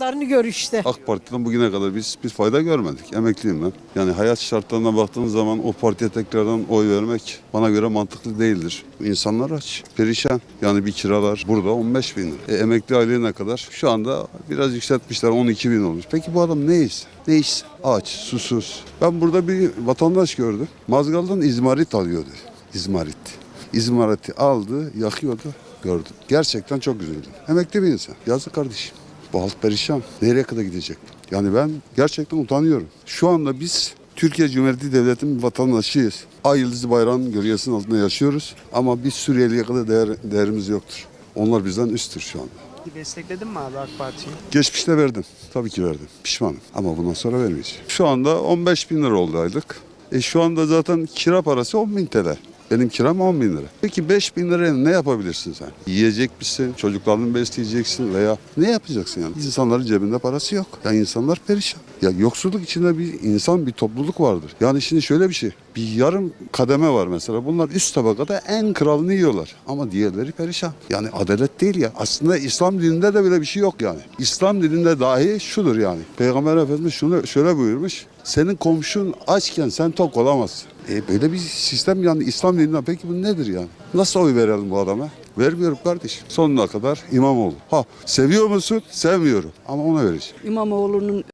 Faydalarını gör işte. AK Parti'den bugüne kadar biz bir fayda görmedik. Emekliyim ben. Yani hayat şartlarına baktığın zaman o partiye tekrardan oy vermek bana göre mantıklı değildir. İnsanlar aç, perişan. Yani bir kiralar burada 15 bin lira. E, emekli aileye ne kadar? Şu anda biraz yükseltmişler 12 bin olmuş. Peki bu adam ne iş? Ne iş? Aç, susuz. Ben burada bir vatandaş gördüm. Mazgal'dan izmarit alıyordu. İzmarit. İzmariti aldı, yakıyordu. Gördüm. Gerçekten çok üzüldüm. Emekli bir insan. Yazık kardeşim. Bu halk perişan. Nereye kadar gidecek? Yani ben gerçekten utanıyorum. Şu anda biz Türkiye Cumhuriyeti Devleti'nin vatandaşıyız. Ay yıldızı bayrağının gölgesinin altında yaşıyoruz. Ama biz Suriyeli'ye kadar değer, değerimiz yoktur. Onlar bizden üsttür şu anda. Destekledin mi abi AK Parti'yi? Geçmişte verdim. Tabii ki verdim. Pişmanım. Ama bundan sonra vermeyeceğim. Şu anda 15 bin lira oldu aylık. E şu anda zaten kira parası 10 bin TL. Benim kiram 10 bin lira. Peki 5 bin liraya ne yapabilirsin sen? Yiyecek misin? Çocuklarını besleyeceksin veya ne yapacaksın yani? İnsanların cebinde parası yok. Yani insanlar perişan. Ya yoksulluk içinde bir insan, bir topluluk vardır. Yani şimdi şöyle bir şey. Bir yarım kademe var mesela. Bunlar üst tabakada en kralını yiyorlar. Ama diğerleri perişan. Yani adalet değil ya. Aslında İslam dininde de böyle bir şey yok yani. İslam dininde dahi şudur yani. Peygamber Efendimiz şunu şöyle buyurmuş. Senin komşun açken sen tok olamazsın. E böyle bir sistem yani İslam dininden peki bu nedir yani? Nasıl oy verelim bu adama? Vermiyorum kardeşim. Sonuna kadar İmamoğlu. Ha seviyor musun? Sevmiyorum. Ama ona vereceğim. İmamoğlu'nun